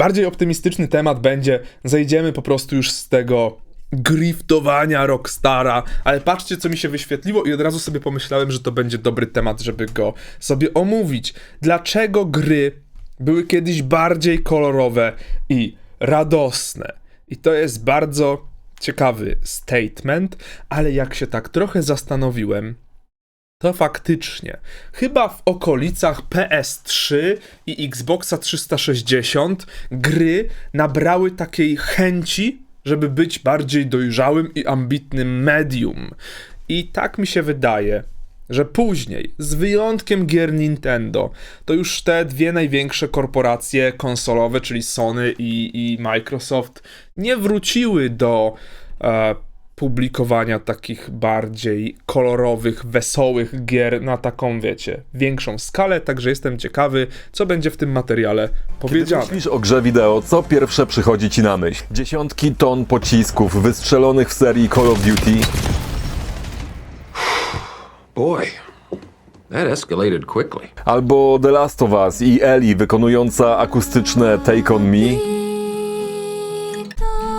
bardziej optymistyczny temat będzie, zejdziemy po prostu już z tego griftowania Rockstara, ale patrzcie, co mi się wyświetliło i od razu sobie pomyślałem, że to będzie dobry temat, żeby go sobie omówić. Dlaczego gry były kiedyś bardziej kolorowe i radosne? I to jest bardzo ciekawy statement, ale jak się tak trochę zastanowiłem, to faktycznie, chyba w okolicach PS3 i Xboxa 360 gry nabrały takiej chęci, żeby być bardziej dojrzałym i ambitnym medium. I tak mi się wydaje, że później, z wyjątkiem gier Nintendo, to już te dwie największe korporacje konsolowe, czyli Sony i, i Microsoft, nie wróciły do e, publikowania takich bardziej kolorowych, wesołych gier na taką, wiecie, większą skalę, także jestem ciekawy, co będzie w tym materiale powiedziane. Myślisz o grze wideo, co pierwsze przychodzi ci na myśl? Dziesiątki ton pocisków wystrzelonych w serii Call of Duty, Boy, that escalated quickly. albo The Last of Us i Ellie wykonująca akustyczne Take On Me,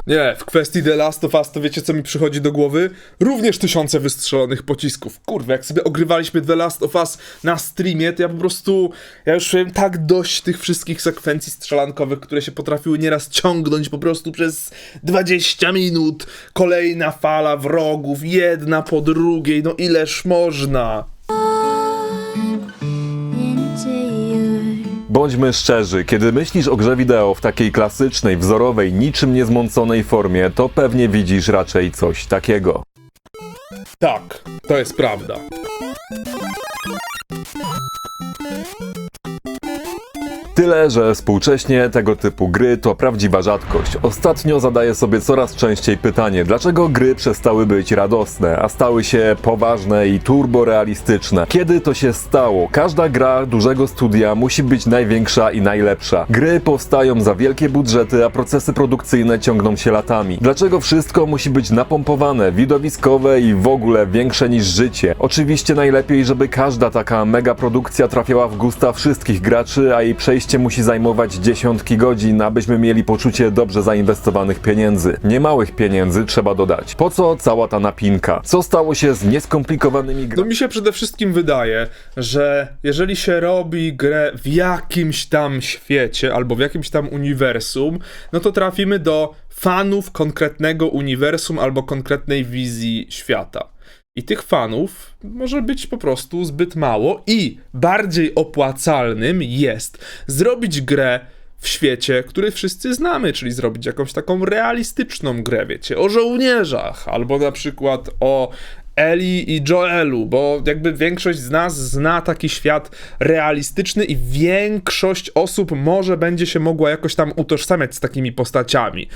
Nie, w kwestii The Last of Us to wiecie co mi przychodzi do głowy? Również tysiące wystrzelonych pocisków. Kurwa, jak sobie ogrywaliśmy The Last of Us na streamie, to ja po prostu, ja już miałem tak dość tych wszystkich sekwencji strzelankowych, które się potrafiły nieraz ciągnąć po prostu przez 20 minut. Kolejna fala wrogów, jedna po drugiej, no ileż można. Bądźmy szczerzy, kiedy myślisz o grze wideo w takiej klasycznej, wzorowej, niczym niezmąconej formie, to pewnie widzisz raczej coś takiego. Tak, to jest prawda. Tyle, że współcześnie tego typu gry to prawdziwa rzadkość. Ostatnio zadaję sobie coraz częściej pytanie, dlaczego gry przestały być radosne, a stały się poważne i turborealistyczne. Kiedy to się stało? Każda gra dużego studia musi być największa i najlepsza. Gry powstają za wielkie budżety, a procesy produkcyjne ciągną się latami. Dlaczego wszystko musi być napompowane, widowiskowe i w ogóle większe niż życie? Oczywiście najlepiej, żeby każda taka mega produkcja trafiała w gusta wszystkich graczy, a jej przejście musi zajmować dziesiątki godzin, abyśmy mieli poczucie dobrze zainwestowanych pieniędzy. Niemałych pieniędzy trzeba dodać. Po co cała ta napinka? Co stało się z nieskomplikowanymi No grami? mi się przede wszystkim wydaje, że jeżeli się robi grę w jakimś tam świecie albo w jakimś tam uniwersum, no to trafimy do fanów konkretnego uniwersum albo konkretnej wizji świata. I tych fanów może być po prostu zbyt mało i bardziej opłacalnym jest zrobić grę w świecie, który wszyscy znamy, czyli zrobić jakąś taką realistyczną grę, wiecie, o żołnierzach, albo na przykład o Eli i Joelu, bo jakby większość z nas zna taki świat realistyczny i większość osób może będzie się mogła jakoś tam utożsamiać z takimi postaciami.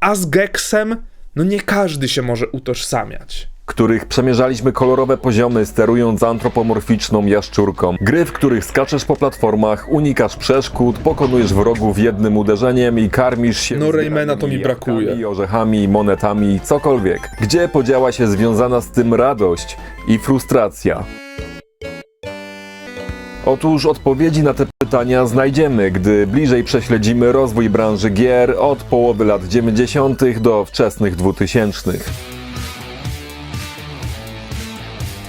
A z Gexem, no nie każdy się może utożsamiać. Których przemierzaliśmy kolorowe poziomy sterując antropomorficzną jaszczurką. Gry, w których skaczesz po platformach, unikasz przeszkód, pokonujesz wrogów jednym uderzeniem i karmisz się No, Raymana to mi brakuje. orzechami, monetami, cokolwiek. Gdzie podziała się związana z tym radość i frustracja? Otóż odpowiedzi na te pytania znajdziemy, gdy bliżej prześledzimy rozwój branży gier od połowy lat 90. do wczesnych 2000.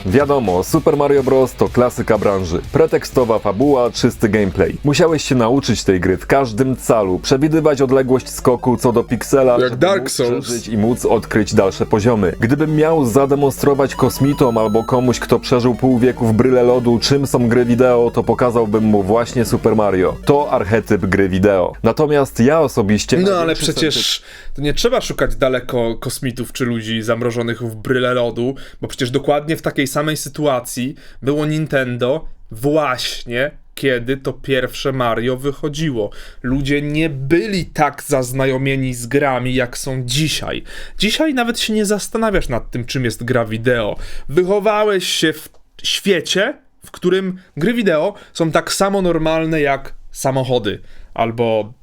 Wiadomo, Super Mario Bros. to klasyka branży. Pretekstowa fabuła, czysty gameplay. Musiałeś się nauczyć tej gry w każdym calu, przewidywać odległość skoku co do piksela, Jak żeby Dark móc Souls. przeżyć i móc odkryć dalsze poziomy. Gdybym miał zademonstrować kosmitom albo komuś, kto przeżył pół wieku w bryle lodu, czym są gry wideo, to pokazałbym mu właśnie Super Mario. To archetyp gry wideo. Natomiast ja osobiście... No ale największy przecież to nie trzeba szukać daleko kosmitów czy ludzi zamrożonych w bryle lodu, bo przecież dokładnie w takiej samej sytuacji było Nintendo właśnie kiedy to pierwsze Mario wychodziło. Ludzie nie byli tak zaznajomieni z grami, jak są dzisiaj. Dzisiaj nawet się nie zastanawiasz nad tym, czym jest gra wideo. Wychowałeś się w świecie, w którym gry wideo są tak samo normalne jak samochody albo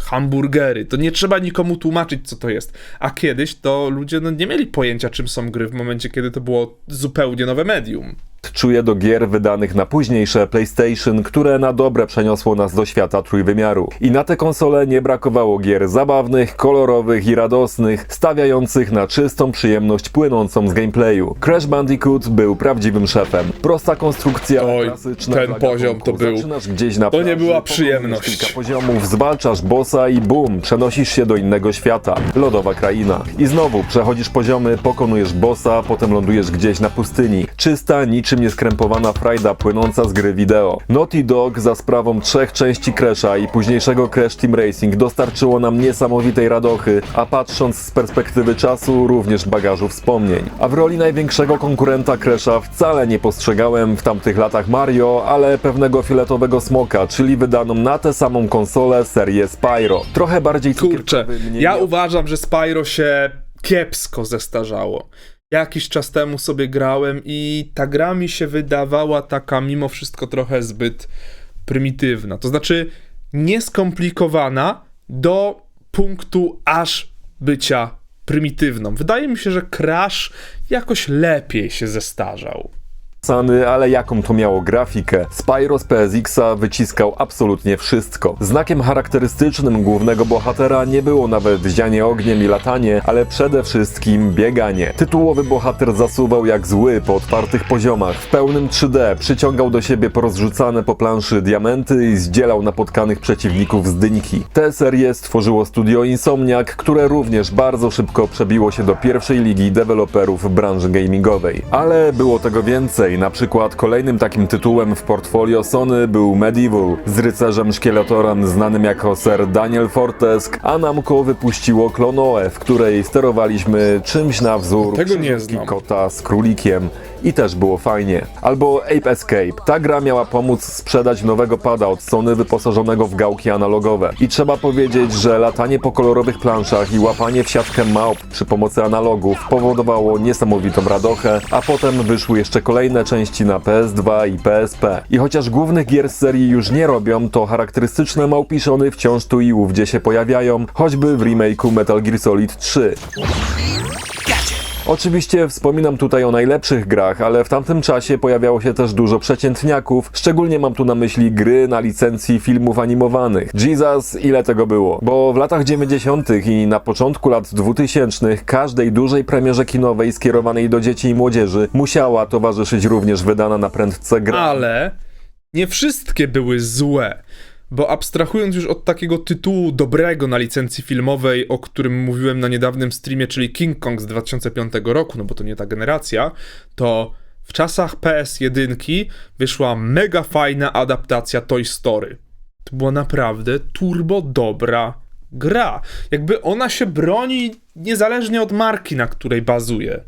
hamburgery. To nie trzeba nikomu tłumaczyć, co to jest. A kiedyś to ludzie no, nie mieli pojęcia, czym są gry w momencie, kiedy to było zupełnie nowe medium. Czuję do gier wydanych na późniejsze PlayStation, które na dobre przeniosło nas do świata trójwymiaru. I na te konsole nie brakowało gier zabawnych, kolorowych i radosnych, stawiających na czystą przyjemność płynącą z gameplayu. Crash Bandicoot był prawdziwym szefem. Prosta konstrukcja, Oj, klasyczna ten poziom to był- Zaczynasz gdzieś na to nie była przyjemność. Kilka poziomów, zwalczasz bossa i bum, przenosisz się do innego świata. Lodowa kraina. I znowu przechodzisz poziomy, pokonujesz bossa, potem lądujesz gdzieś na pustyni. Czysta, niczym nieskrępowana frajda płynąca z gry wideo. Naughty Dog za sprawą trzech części Crash'a i późniejszego Crash Team Racing dostarczyło nam niesamowitej radochy, a patrząc z perspektywy czasu również bagażu wspomnień. A w roli największego konkurenta Crash'a wcale nie postrzegałem w tamtych latach Mario, ale pewnego fioletowego smoka, czyli wydaną na tę samą konsolę serię Spyro. Trochę bardziej Kurczę, ja uważam, że Spyro się kiepsko zestarzało. Jakiś czas temu sobie grałem i ta gra mi się wydawała taka mimo wszystko trochę zbyt prymitywna. To znaczy nieskomplikowana do punktu aż bycia prymitywną. Wydaje mi się, że Crash jakoś lepiej się zestarzał. Sany, ale jaką to miało grafikę. Spyro z PSX-a wyciskał absolutnie wszystko. Znakiem charakterystycznym głównego bohatera nie było nawet zianie ogniem i latanie, ale przede wszystkim bieganie. Tytułowy bohater zasuwał jak zły po otwartych poziomach, w pełnym 3D, przyciągał do siebie porozrzucane po planszy diamenty i zdzielał napotkanych przeciwników z dyńki. Tę serię stworzyło studio Insomniac, które również bardzo szybko przebiło się do pierwszej ligi deweloperów branży gamingowej. Ale było tego więcej. Na przykład kolejnym takim tytułem w portfolio Sony był Medieval z rycerzem szkieletorem znanym jako Sir Daniel Fortesk, a Namco wypuściło Klonoe, w której sterowaliśmy czymś na wzór Tego nie znam. kota z królikiem. I też było fajnie. Albo Ape Escape. Ta gra miała pomóc sprzedać nowego pada od Sony wyposażonego w gałki analogowe. I trzeba powiedzieć, że latanie po kolorowych planszach i łapanie w siatkę małp przy pomocy analogów powodowało niesamowitą radochę, a potem wyszły jeszcze kolejne części na PS2 i PSP. I chociaż głównych gier z serii już nie robią, to charakterystyczne małpiszony wciąż tu i ówdzie się pojawiają, choćby w remake'u Metal Gear Solid 3. Oczywiście wspominam tutaj o najlepszych grach, ale w tamtym czasie pojawiało się też dużo przeciętniaków, szczególnie mam tu na myśli gry na licencji filmów animowanych. Jesus, ile tego było? Bo w latach 90. i na początku lat 2000 każdej dużej premierze kinowej skierowanej do dzieci i młodzieży musiała towarzyszyć również wydana na prędce gra. Ale nie wszystkie były złe. Bo abstrahując już od takiego tytułu dobrego na licencji filmowej, o którym mówiłem na niedawnym streamie, czyli King Kong z 2005 roku, no bo to nie ta generacja, to w czasach PS1 wyszła mega fajna adaptacja Toy Story. To była naprawdę turbo dobra gra. Jakby ona się broni niezależnie od marki, na której bazuje.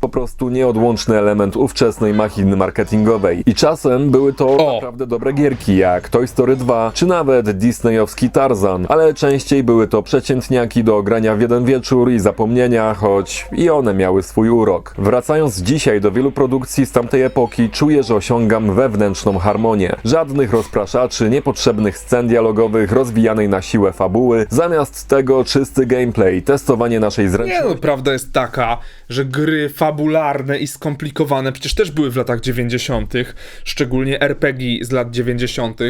Po prostu nieodłączny element ówczesnej machiny marketingowej. I czasem były to O. naprawdę dobre gierki, jak Toy Story 2, czy nawet disneyowski Tarzan, ale częściej były to przeciętniaki do grania w jeden wieczór i zapomnienia, choć i one miały swój urok. Wracając dzisiaj do wielu produkcji z tamtej epoki, czuję, że osiągam wewnętrzną harmonię. Żadnych rozpraszaczy, niepotrzebnych scen dialogowych, rozwijanej na siłę fabuły, zamiast tego czysty gameplay, testowanie naszej Nie, zręczności. no prawda jest taka, że gry fabularne i skomplikowane przecież też były w latach 90., szczególnie RPG z lat 90.,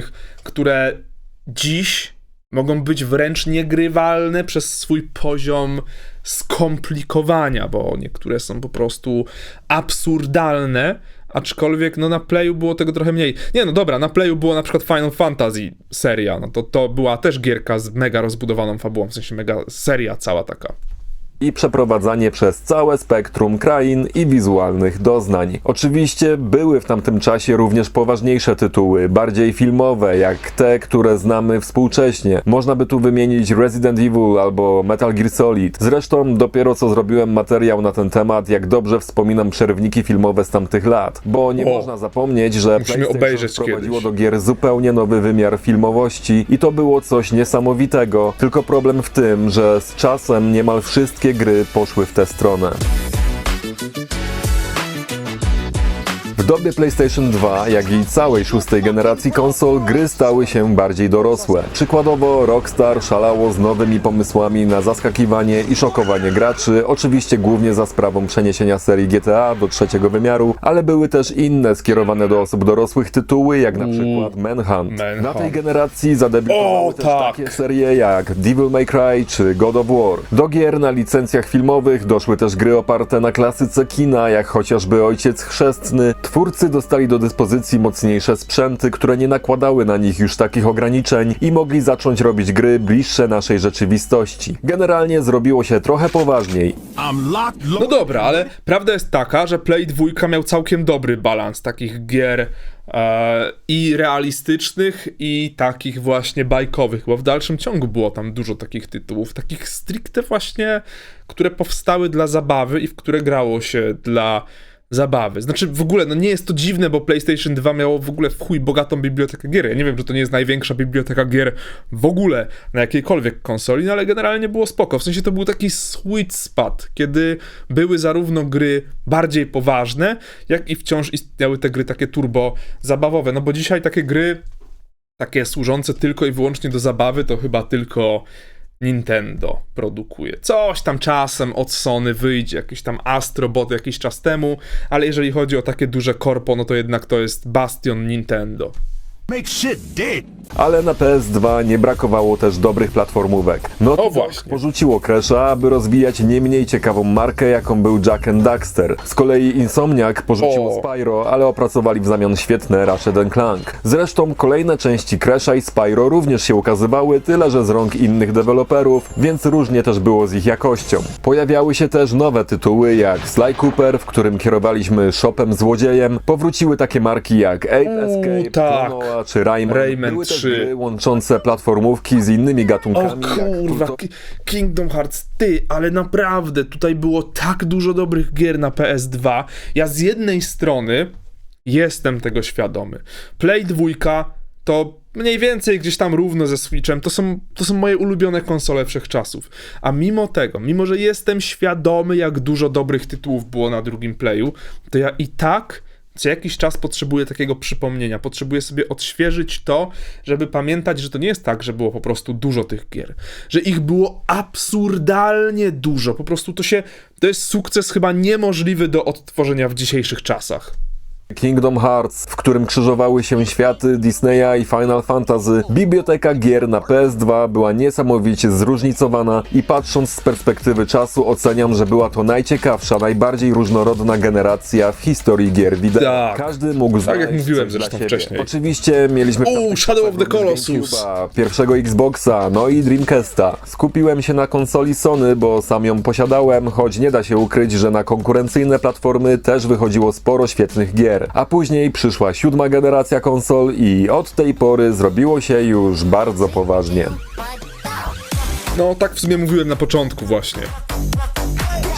które dziś mogą być wręcz niegrywalne przez swój poziom skomplikowania, bo niektóre są po prostu absurdalne, aczkolwiek no na Playu było tego trochę mniej. Nie no dobra, na Playu było na przykład Final Fantasy seria, no to to była też gierka z mega rozbudowaną fabułą, w sensie mega seria cała taka. I przeprowadzanie przez całe spektrum krain i wizualnych doznań. Oczywiście były w tamtym czasie również poważniejsze tytuły, bardziej filmowe, jak te, które znamy współcześnie. Można by tu wymienić Resident Evil albo Metal Gear Solid. Zresztą dopiero co zrobiłem materiał na ten temat, jak dobrze wspominam przerwniki filmowe z tamtych lat, bo nie O. można zapomnieć, że PlayStation wprowadziło kiedyś. do gier zupełnie nowy wymiar filmowości i to było coś niesamowitego. Tylko problem w tym, że z czasem niemal wszystkie gry poszły w tę stronę. W dobie PlayStation 2, jak i całej szóstej generacji konsol, gry stały się bardziej dorosłe. Przykładowo Rockstar szalało z nowymi pomysłami na zaskakiwanie i szokowanie graczy, oczywiście głównie za sprawą przeniesienia serii GTA do trzeciego wymiaru, ale były też inne skierowane do osób dorosłych tytuły, jak na przykład Manhunt. Manhunt. Na tej generacji zadebiutowały O, też tak. takie serie jak Devil May Cry czy God of War. Do gier na licencjach filmowych doszły też gry oparte na klasyce kina, jak chociażby Ojciec Chrzestny. Twórcy dostali do dyspozycji mocniejsze sprzęty, które nie nakładały na nich już takich ograniczeń i mogli zacząć robić gry bliższe naszej rzeczywistości. Generalnie zrobiło się trochę poważniej. No dobra, ale prawda jest taka, że Play 2 miał całkiem dobry balans takich gier e, i realistycznych, i takich właśnie bajkowych, bo w dalszym ciągu było tam dużo takich tytułów, takich stricte właśnie, które powstały dla zabawy i w które grało się dla zabawy. Znaczy w ogóle, no nie jest to dziwne, bo PlayStation 2 miało w ogóle w chuj bogatą bibliotekę gier. Ja nie wiem, czy to nie jest największa biblioteka gier w ogóle na jakiejkolwiek konsoli, no ale generalnie było spoko. W sensie to był taki sweet spot, kiedy były zarówno gry bardziej poważne, jak i wciąż istniały te gry takie turbo zabawowe. No bo dzisiaj takie gry takie służące tylko i wyłącznie do zabawy, to chyba tylko Nintendo produkuje. Coś tam czasem od Sony wyjdzie, jakiś tam Astrobot jakiś czas temu, ale jeżeli chodzi o takie duże korpo, no to jednak to jest bastion Nintendo. Make shit dead. Ale na PS2 nie brakowało też dobrych platformówek. No O, właśnie. porzuciło Crash'a, aby rozwijać nie mniej ciekawą markę, jaką był Jack and Daxter. Z kolei Insomniac porzuciło O. Spyro, ale opracowali w zamian świetne Ratchet Clank. Zresztą kolejne części Crash'a i Spyro również się ukazywały, tyle że z rąk innych deweloperów, więc różnie też było z ich jakością. Pojawiały się też nowe tytuły jak Sly Cooper, w którym kierowaliśmy shopem złodziejem. Powróciły takie marki jak Ape Escape, tak. Czy Rayman. Rayman Były też 3. gry łączące platformówki z innymi O gatunkami. jak kurwa, Ki- Kingdom Hearts, ty, ale naprawdę, tutaj było tak dużo dobrych gier na PS2. Ja z jednej strony jestem tego świadomy. Play 2 to mniej więcej gdzieś tam równo ze Switchem, to są, to są moje ulubione konsole wszechczasów. A mimo tego, mimo że jestem świadomy, jak dużo dobrych tytułów było na drugim Playu, to ja i tak co jakiś czas potrzebuję takiego przypomnienia. Potrzebuję sobie odświeżyć to, żeby pamiętać, że to nie jest tak, że było po prostu dużo tych gier. Że ich było absurdalnie dużo. Po prostu to się. To jest sukces chyba niemożliwy do odtworzenia w dzisiejszych czasach. Kingdom Hearts, w którym krzyżowały się światy Disneya i Final Fantasy, biblioteka gier na PS2 była niesamowicie zróżnicowana i patrząc z perspektywy czasu oceniam, że była to najciekawsza, najbardziej różnorodna generacja w historii gier wideo. Tak. Każdy mógł znaleźć jak mówiłem coś dla zresztą siebie. wcześniej. Oczywiście mieliśmy Uuu, Shadow of the Colossus. GameCube'a, pierwszego Xboxa, no i Dreamcasta. Skupiłem się na konsoli Sony, bo sam ją posiadałem, choć nie da się ukryć, że na konkurencyjne platformy też wychodziło sporo świetnych gier. A później przyszła siódma generacja konsol i od tej pory zrobiło się już bardzo poważnie. No, tak w sumie mówiłem na początku, właśnie.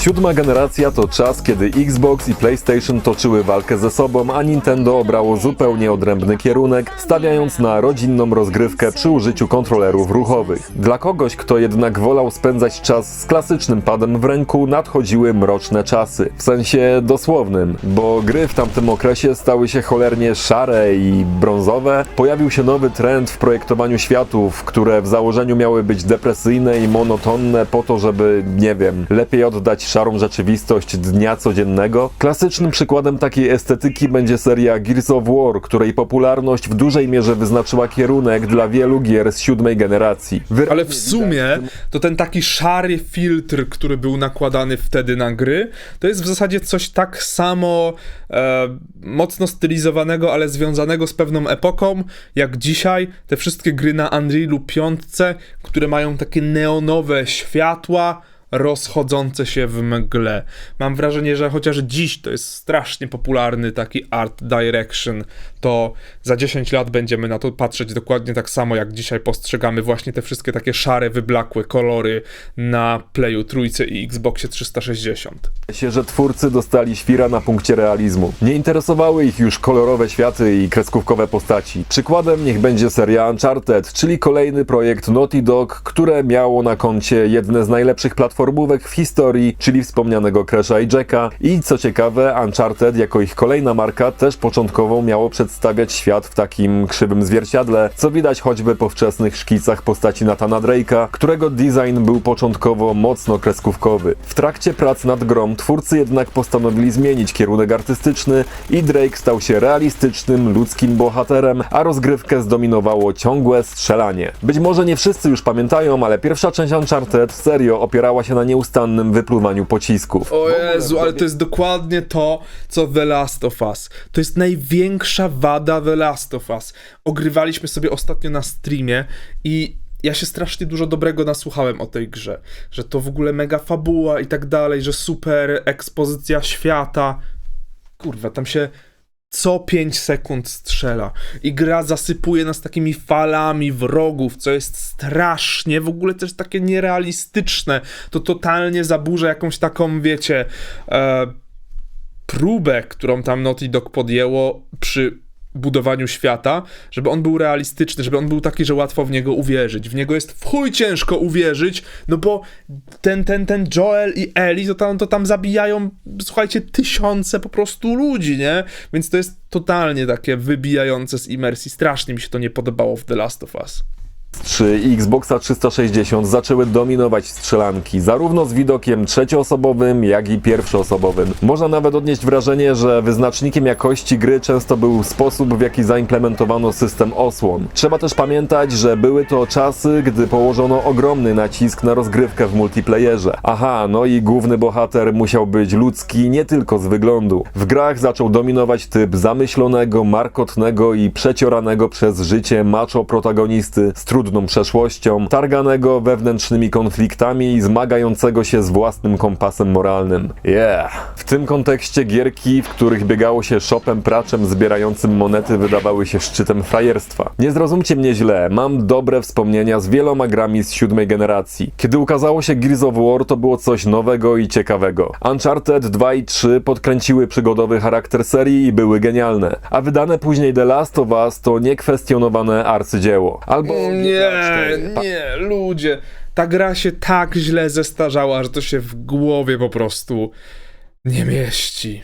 Siódma generacja to czas, kiedy Xbox i PlayStation toczyły walkę ze sobą, a Nintendo obrało zupełnie odrębny kierunek, stawiając na rodzinną rozgrywkę przy użyciu kontrolerów ruchowych. Dla kogoś, kto jednak wolał spędzać czas z klasycznym padem w ręku, nadchodziły mroczne czasy. W sensie dosłownym, bo gry w tamtym okresie stały się cholernie szare i brązowe. Pojawił się nowy trend w projektowaniu światów, które w założeniu miały być depresyjne i monotonne po to, żeby, nie wiem, lepiej oddać szarą rzeczywistość dnia codziennego. Klasycznym przykładem takiej estetyki będzie seria Gears of War, której popularność w dużej mierze wyznaczyła kierunek dla wielu gier z siódmej generacji. Wyraźnie Ale w sumie to ten taki szary filtr, który był nakładany wtedy na gry, to jest w zasadzie coś tak samo e, mocno stylizowanego, ale związanego z pewną epoką, jak dzisiaj te wszystkie gry na Unrealu 5, które mają takie neonowe światła, rozchodzące się w mgle. Mam wrażenie, że chociaż dziś to jest strasznie popularny taki art direction, to za 10 lat będziemy na to patrzeć dokładnie tak samo, jak dzisiaj postrzegamy właśnie te wszystkie takie szare, wyblakłe kolory na Playu Trójce i Xboxie 360. się, że twórcy dostali świra na punkcie realizmu. Nie interesowały ich już kolorowe światy i kreskówkowe postaci. Przykładem niech będzie seria Uncharted, czyli kolejny projekt Naughty Dog, które miało na koncie jedne z najlepszych platform platformówek w historii, czyli wspomnianego Crash'a i Jacka. I co ciekawe, Uncharted jako ich kolejna marka też początkowo miało przedstawiać świat w takim krzywym zwierciadle, co widać choćby po wczesnych szkicach postaci Nathana Drake'a, którego design był początkowo mocno kreskówkowy. W trakcie prac nad grą twórcy jednak postanowili zmienić kierunek artystyczny i Drake stał się realistycznym, ludzkim bohaterem, a rozgrywkę zdominowało ciągłe strzelanie. Być może nie wszyscy już pamiętają, ale pierwsza część Uncharted serio opierała się na nieustannym wypluwaniu pocisków. O Jezu, ale to jest dokładnie to, co The Last of Us. To jest największa wada The Last of Us. Ogrywaliśmy sobie ostatnio na streamie i ja się strasznie dużo dobrego nasłuchałem o tej grze. Że to w ogóle mega fabuła i tak dalej, że super ekspozycja świata. Kurwa, tam się co 5 sekund strzela. I gra zasypuje nas takimi falami wrogów, co jest strasznie, w ogóle też takie nierealistyczne. To totalnie zaburza jakąś taką, wiecie, e, próbę, którą tam Naughty Dog podjęło przy budowaniu świata, żeby on był realistyczny, żeby on był taki, że łatwo w niego uwierzyć. W niego jest w chuj ciężko uwierzyć, no bo ten, ten, ten Joel i Ellie to tam, to tam zabijają, słuchajcie, tysiące po prostu ludzi, nie? Więc to jest totalnie takie wybijające z imersji. Strasznie mi się to nie podobało w The Last of Us. 3 i Xboxa 360 zaczęły dominować strzelanki, zarówno z widokiem trzecioosobowym, jak i pierwszoosobowym. Można nawet odnieść wrażenie, że wyznacznikiem jakości gry często był sposób, w jaki zaimplementowano system osłon. Trzeba też pamiętać, że były to czasy, gdy położono ogromny nacisk na rozgrywkę w multiplayerze. Aha, no i główny bohater musiał być ludzki nie tylko z wyglądu. W grach zaczął dominować typ zamyślonego, markotnego i przecioranego przez życie macho protagonisty z trudną przeszłością, targanego wewnętrznymi konfliktami i zmagającego się z własnym kompasem moralnym. Yeah! W tym kontekście gierki, w których biegało się shopem praczem zbierającym monety wydawały się szczytem frajerstwa. Nie zrozumcie mnie źle, mam dobre wspomnienia z wieloma grami z siódmej generacji. Kiedy ukazało się Gears of War to było coś nowego i ciekawego. Uncharted 2 i 3 podkręciły przygodowy charakter serii i były genialne, a wydane później The Last of Us to niekwestionowane arcydzieło. Albo Nie, nie, ludzie. Ta gra się tak źle zestarzała, że to się w głowie po prostu nie mieści.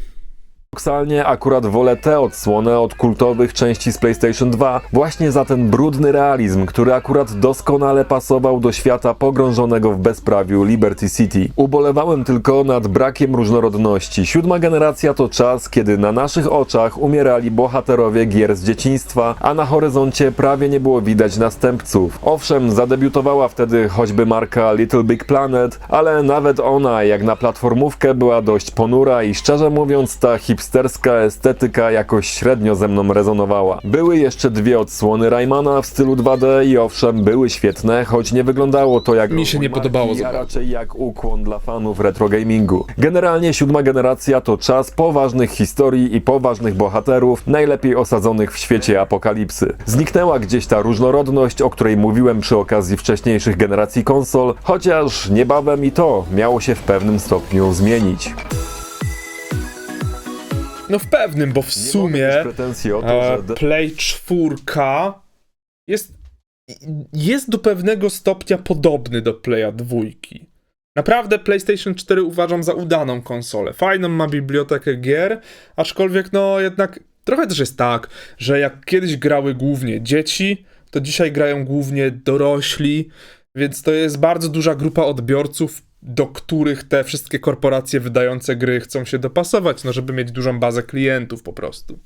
Paradoksalnie akurat wolę tę odsłonę od kultowych części z PlayStation 2 właśnie za ten brudny realizm, który akurat doskonale pasował do świata pogrążonego w bezprawiu Liberty City. Ubolewałem tylko nad brakiem różnorodności. Siódma generacja to czas, kiedy na naszych oczach umierali bohaterowie gier z dzieciństwa, a na horyzoncie prawie nie było widać następców. Owszem, zadebiutowała wtedy choćby marka Little Big Planet, ale nawet ona jak na platformówkę była dość ponura i szczerze mówiąc ta hipsterska estetyka jakoś średnio ze mną rezonowała. Były jeszcze dwie odsłony Raymana w stylu 2D i owszem, były świetne, choć nie wyglądało to jak Mi się nie podobało a raczej jak ukłon dla fanów retro gamingu. Generalnie siódma generacja to czas poważnych historii i poważnych bohaterów, najlepiej osadzonych w świecie apokalipsy. Zniknęła gdzieś ta różnorodność, o której mówiłem przy okazji wcześniejszych generacji konsol, chociaż niebawem i to miało się w pewnym stopniu zmienić. No w pewnym, bo w sumie pretensji o to, e, że Play 4 jest, jest do pewnego stopnia podobny do Playa 2. Naprawdę PlayStation 4 uważam za udaną konsolę. Fajną ma bibliotekę gier, aczkolwiek no jednak trochę też jest tak, że jak kiedyś grały głównie dzieci, to dzisiaj grają głównie dorośli, więc to jest bardzo duża grupa odbiorców, do których te wszystkie korporacje wydające gry chcą się dopasować, no żeby mieć dużą bazę klientów po prostu.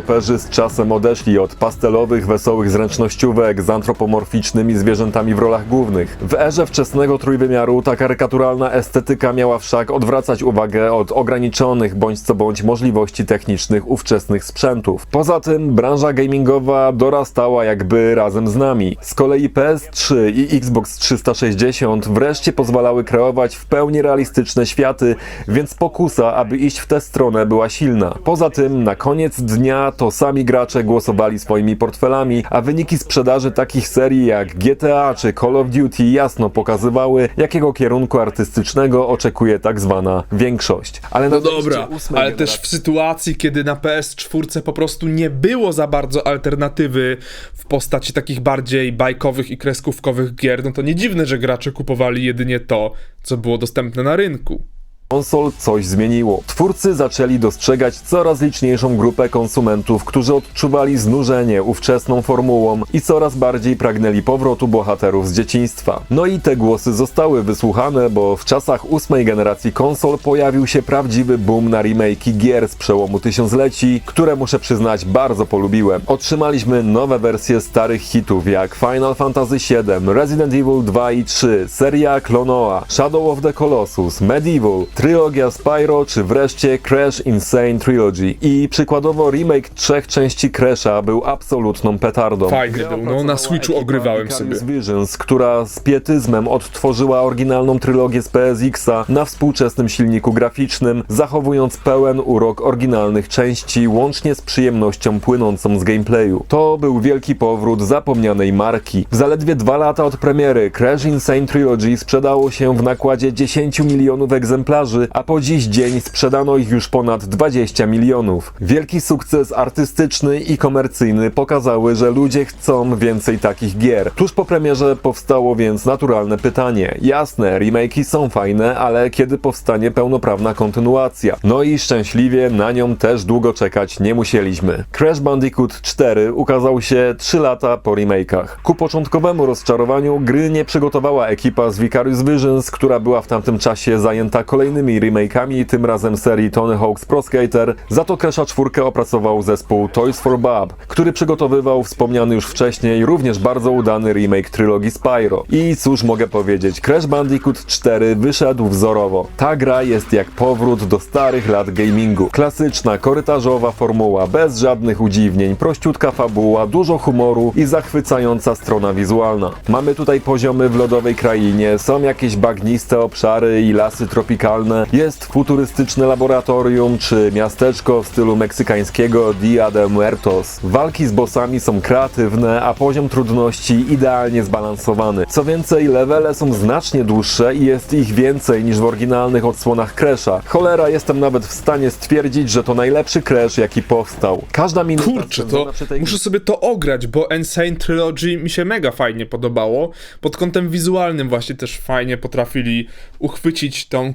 Deweloperzy z czasem odeszli od pastelowych, wesołych zręcznościówek z antropomorficznymi zwierzętami w rolach głównych. W erze wczesnego trójwymiaru ta karykaturalna estetyka miała wszak odwracać uwagę od ograniczonych bądź co bądź możliwości technicznych ówczesnych sprzętów. Poza tym branża gamingowa dorastała jakby razem z nami. Z kolei PS3 i Xbox 360 wreszcie pozwalały kreować w pełni realistyczne światy, więc pokusa, aby iść w tę stronę była silna. Poza tym na koniec dnia dnia to sami gracze głosowali swoimi portfelami, a wyniki sprzedaży takich serii jak GTA czy Call of Duty jasno pokazywały, jakiego kierunku artystycznego oczekuje tak zwana większość. Ale No na dobra, ale też w sytuacji, kiedy na PS4 po prostu nie było za bardzo alternatywy w postaci takich bardziej bajkowych i kreskówkowych gier, no to nie dziwne, że gracze kupowali jedynie to, co było dostępne na rynku. Konsol coś zmieniło. Twórcy zaczęli dostrzegać coraz liczniejszą grupę konsumentów, którzy odczuwali znużenie ówczesną formułą i coraz bardziej pragnęli powrotu bohaterów z dzieciństwa. No i te głosy zostały wysłuchane, bo w czasach ósmej generacji konsol pojawił się prawdziwy boom na remake'i gier z przełomu tysiącleci, które muszę przyznać bardzo polubiłem. Otrzymaliśmy nowe wersje starych hitów jak Final Fantasy VII, Resident Evil 2 i 3, seria Klonoa, Shadow of the Colossus, Medieval, trylogia Spyro czy wreszcie Crash Insane Trilogy. I przykładowo remake trzech części Crash'a był absolutną petardą. Fajny był, no, na Switchu ogrywałem sobie. Visions, która z pietyzmem odtworzyła oryginalną trylogię z PSX-a na współczesnym silniku graficznym, zachowując pełen urok oryginalnych części, łącznie z przyjemnością płynącą z gameplayu. To był wielki powrót zapomnianej marki. W zaledwie dwa lata od premiery Crash Insane Trilogy sprzedało się w nakładzie 10 milionów egzemplarzy, a po dziś dzień sprzedano ich już ponad 20 milionów. Wielki sukces artystyczny i komercyjny pokazały, że ludzie chcą więcej takich gier. Tuż po premierze powstało więc naturalne pytanie. Jasne, remake'i są fajne, ale kiedy powstanie pełnoprawna kontynuacja? No i szczęśliwie na nią też długo czekać nie musieliśmy. Crash Bandicoot 4 ukazał się 3 lata po remake'ach. Ku początkowemu rozczarowaniu gry nie przygotowała ekipa z Vicarious Visions, która była w tamtym czasie zajęta kolejnymi remake'ami, tym razem serii Tony Hawk's Pro Skater. Za to Crash'a 4 opracował zespół Toys for Bob, który przygotowywał wspomniany już wcześniej również bardzo udany remake trylogii Spyro. I cóż mogę powiedzieć, Crash Bandicoot 4 wyszedł wzorowo. Ta gra jest jak powrót do starych lat gamingu. Klasyczna, korytarzowa formuła, bez żadnych udziwnień, prościutka fabuła, dużo humoru i zachwycająca strona wizualna. Mamy tutaj poziomy w lodowej krainie, są jakieś bagniste obszary i lasy tropikalne, jest futurystyczne laboratorium czy miasteczko w stylu meksykańskiego Dia de Muertos. Walki z bossami są kreatywne, a poziom trudności idealnie zbalansowany. Co więcej, levele są znacznie dłuższe i jest ich więcej niż w oryginalnych odsłonach Crash'a. Cholera, jestem nawet w stanie stwierdzić, że to najlepszy Crash, jaki powstał. Każda minuta Kurczę, to tej muszę sobie to ograć, bo Insane Trilogy mi się mega fajnie podobało. Pod kątem wizualnym właśnie też fajnie potrafili uchwycić tą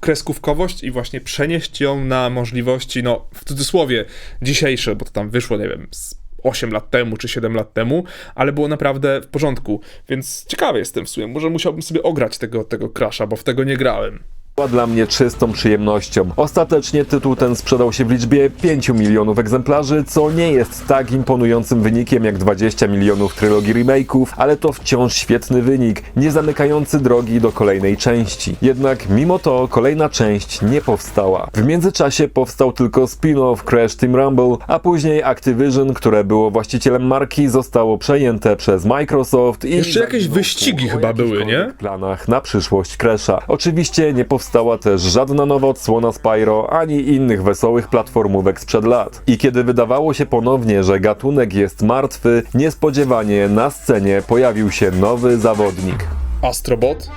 kresków, kreskówkowość i właśnie przenieść ją na możliwości, no w cudzysłowie, dzisiejsze, bo to tam wyszło, nie wiem, z 8 lat temu czy 7 lat temu, ale było naprawdę w porządku, więc ciekawy jestem w sumie, może musiałbym sobie ograć tego, tego Crasha, bo w tego nie grałem. Była dla mnie czystą przyjemnością. Ostatecznie tytuł ten sprzedał się w liczbie 5 milionów egzemplarzy, co nie jest tak imponującym wynikiem jak 20 milionów trylogii remake'ów, ale to wciąż świetny wynik, nie zamykający drogi do kolejnej części. Jednak mimo to kolejna część nie powstała. W międzyczasie powstał tylko spin-off Crash Team Rumble, a później Activision, które było właścicielem marki, zostało przejęte przez Microsoft i Jeszcze jakieś wyścigi chyba były, nie? planach na przyszłość Crash'a. Oczywiście nie powstała też żadna nowa odsłona Spyro, ani innych wesołych platformówek sprzed lat. I kiedy wydawało się ponownie, że gatunek jest martwy, niespodziewanie na scenie pojawił się nowy zawodnik. Astrobot?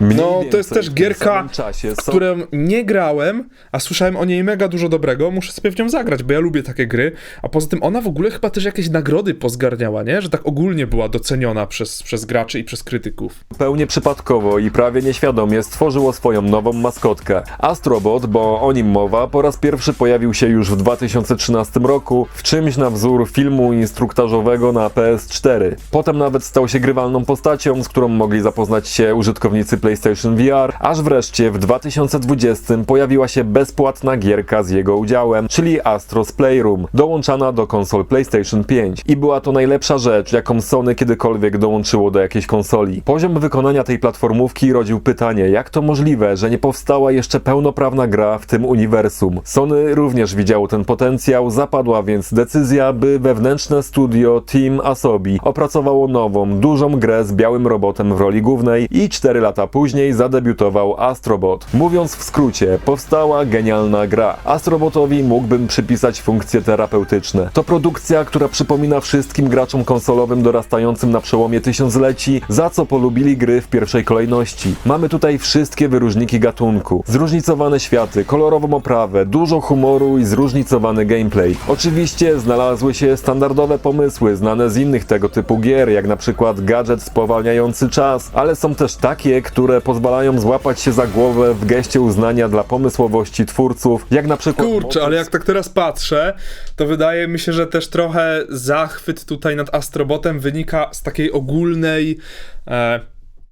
Mniej No, to jest też gierka, czasie są- którą nie grałem, a słyszałem o niej mega dużo dobrego. Muszę sobie w nią zagrać, bo ja lubię takie gry. A poza tym ona w ogóle chyba też jakieś nagrody pozgarniała, nie? Że tak ogólnie była doceniona przez, przez graczy i przez krytyków. Zupełnie przypadkowo i prawie nieświadomie stworzyło swoją nową maskotkę. Astrobot, bo o nim mowa, po raz pierwszy pojawił się już w 2013 roku w czymś na wzór filmu instruktażowego na PS4. Potem nawet stał się grywalną postacią, z którą mogli zapoznać się użytkownicy PlayStation VR, aż wreszcie w 2020 pojawiła się bezpłatna gierka z jego udziałem, czyli Astro's Playroom, dołączana do konsol PlayStation 5. I była to najlepsza rzecz, jaką Sony kiedykolwiek dołączyło do jakiejś konsoli. Poziom wykonania tej platformówki rodził pytanie, jak to możliwe, że nie powstała jeszcze pełnoprawna gra w tym uniwersum. Sony również widziało ten potencjał, zapadła więc decyzja, by wewnętrzne studio Team Asobi opracowało nową, dużą grę z białym robotem w roli głównej i 4 lata później zadebiutował Astrobot. Mówiąc w skrócie, powstała genialna gra. Astrobotowi mógłbym przypisać funkcje terapeutyczne. To produkcja, która przypomina wszystkim graczom konsolowym dorastającym na przełomie tysiącleci, za co polubili gry w pierwszej kolejności. Mamy tutaj wszystkie wyróżniki gatunku. Zróżnicowane światy, kolorową oprawę, dużo humoru i zróżnicowany gameplay. Oczywiście znalazły się standardowe pomysły znane z innych tego typu gier, jak na przykład gadżet spowalniający czas, ale są też takie, które pozwalają złapać się za głowę w geście uznania dla pomysłowości twórców, jak na przykład... Kurczę, ale jak tak teraz patrzę, to wydaje mi się, że też trochę zachwyt tutaj nad Astrobotem wynika z takiej ogólnej e,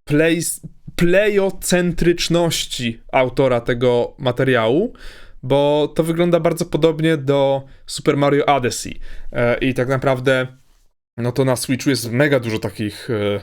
play, plejocentryczności autora tego materiału, bo to wygląda bardzo podobnie do Super Mario Odyssey. E, I tak naprawdę, no to na Switchu jest mega dużo takich e,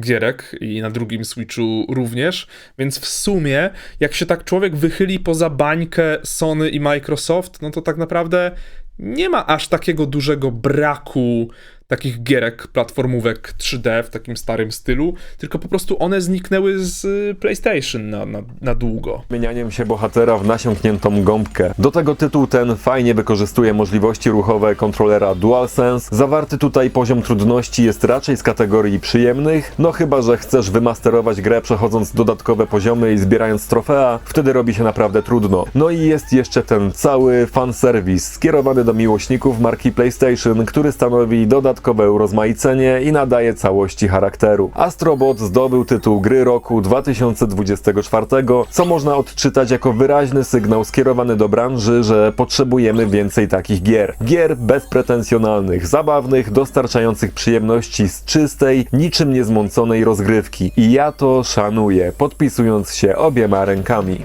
gierek i na drugim Switchu również, więc w sumie, jak się tak człowiek wychyli poza bańkę Sony i Microsoft, no to tak naprawdę nie ma aż takiego dużego braku takich gierek, platformówek 3D w takim starym stylu, tylko po prostu one zniknęły z y, PlayStation na, na, na długo. zmienianiem się bohatera w nasiąkniętą gąbkę. Do tego tytuł ten fajnie wykorzystuje możliwości ruchowe kontrolera DualSense. Zawarty tutaj poziom trudności jest raczej z kategorii przyjemnych, no chyba, że chcesz wymasterować grę przechodząc dodatkowe poziomy i zbierając trofea, wtedy robi się naprawdę trudno. No i jest jeszcze ten cały fanserwis skierowany do miłośników marki PlayStation, który stanowi dodatkowe urozmaicenie i nadaje całości charakteru. Astrobot zdobył tytuł gry roku 2024, co można odczytać jako wyraźny sygnał skierowany do branży, że potrzebujemy więcej takich gier. Gier bezpretensjonalnych, zabawnych, dostarczających przyjemności z czystej, niczym niezmąconej rozgrywki. I ja to szanuję, podpisując się obiema rękami.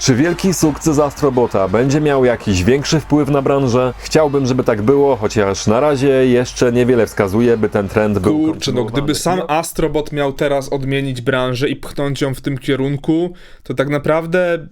Czy wielki sukces Astrobota będzie miał jakiś większy wpływ na branżę? Chciałbym, żeby tak było, chociaż na razie jeszcze niewiele wskazuje, by ten trend był Kurczę, no gdyby sam Astrobot miał teraz odmienić branżę i pchnąć ją w tym kierunku, to tak naprawdę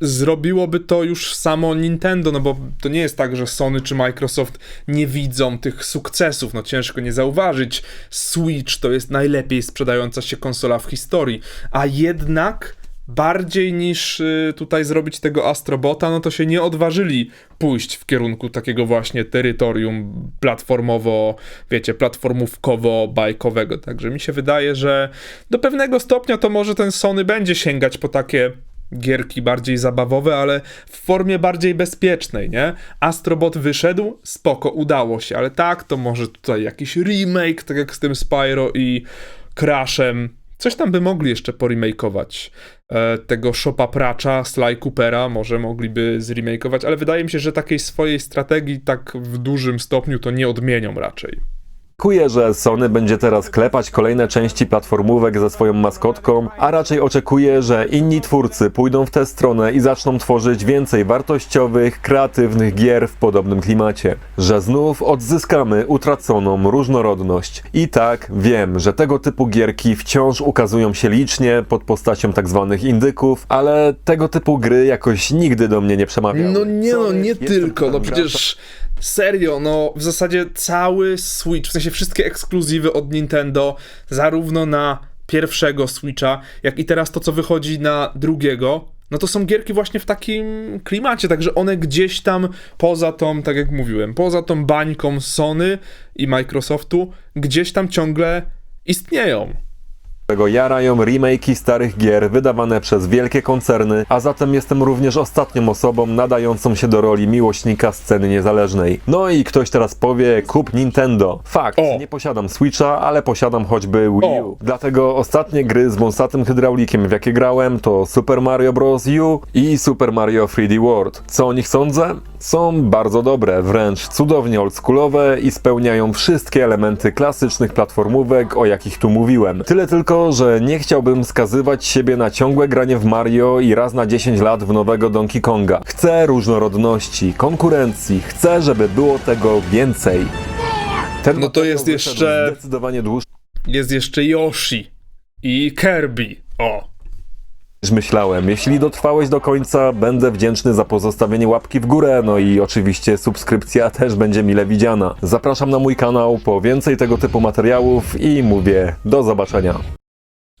zrobiłoby to już samo Nintendo, no bo to nie jest tak, że Sony czy Microsoft nie widzą tych sukcesów, no ciężko nie zauważyć. Switch to jest najlepiej sprzedająca się konsola w historii, a jednak bardziej niż y, tutaj zrobić tego Astrobota, no to się nie odważyli pójść w kierunku takiego właśnie terytorium platformowo, wiecie, platformówkowo-bajkowego. Także mi się wydaje, że do pewnego stopnia to może ten Sony będzie sięgać po takie gierki bardziej zabawowe, ale w formie bardziej bezpiecznej, nie? Astrobot wyszedł, spoko, udało się, ale tak, to może tutaj jakiś remake, tak jak z tym Spyro i Crashem. Coś tam by mogli jeszcze poremakeować. E, tego Shopa Pracza, Sly Coopera może mogliby zremakeować, ale wydaje mi się, że takiej swojej strategii tak w dużym stopniu to nie odmienią raczej. Oczekuję, że Sony będzie teraz klepać kolejne części platformówek ze swoją maskotką, a raczej oczekuję, że inni twórcy pójdą w tę stronę i zaczną tworzyć więcej wartościowych, kreatywnych gier w podobnym klimacie. Że znów odzyskamy utraconą różnorodność. I tak, wiem, że tego typu gierki wciąż ukazują się licznie pod postacią tak zwanych indyków, ale tego typu gry jakoś nigdy do mnie nie przemawiały. No nie, no nie tylko, no przecież serio, no w zasadzie cały Switch, w sensie wszystkie ekskluzywy od Nintendo, zarówno na pierwszego Switcha, jak i teraz to, co wychodzi na drugiego, no to są gierki właśnie w takim klimacie, także one gdzieś tam poza tą, tak jak mówiłem, poza tą bańką Sony i Microsoftu, gdzieś tam ciągle istnieją. Którego jarają remake'i starych gier wydawane przez wielkie koncerny, a zatem jestem również ostatnią osobą nadającą się do roli miłośnika sceny niezależnej. No i ktoś teraz powie, kup Nintendo. Fakt, O. nie posiadam Switcha, ale posiadam choćby Wii U. O. Dlatego ostatnie gry z wąsatym hydraulikiem, w jakie grałem, to Super Mario Bros. U i Super Mario 3D World. Co o nich sądzę? Są bardzo dobre, wręcz cudownie oldschoolowe i spełniają wszystkie elementy klasycznych platformówek, o jakich tu mówiłem. Tyle tylko, że nie chciałbym skazywać siebie na ciągłe granie w Mario i raz na 10 lat w nowego Donkey Konga. Chcę różnorodności, konkurencji, chcę, żeby było tego więcej. Ten No to jest jeszcze- Zdecydowanie dłuższy. Jest jeszcze Yoshi i Kirby. O! Myślałem. Jeśli dotrwałeś do końca, będę wdzięczny za pozostawienie łapki w górę, no i oczywiście subskrypcja też będzie mile widziana. Zapraszam na mój kanał po więcej tego typu materiałów i mówię do zobaczenia.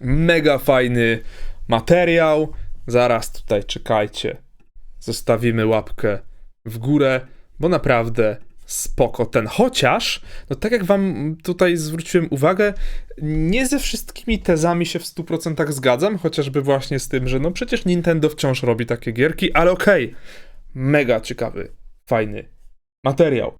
Mega fajny materiał. Zaraz tutaj czekajcie. Zostawimy łapkę w górę, bo naprawdę spoko ten. Chociaż, no tak jak wam tutaj zwróciłem uwagę, nie ze wszystkimi tezami się w 100% zgadzam, chociażby właśnie z tym, że no przecież Nintendo wciąż robi takie gierki, ale okej. Mega ciekawy, fajny materiał.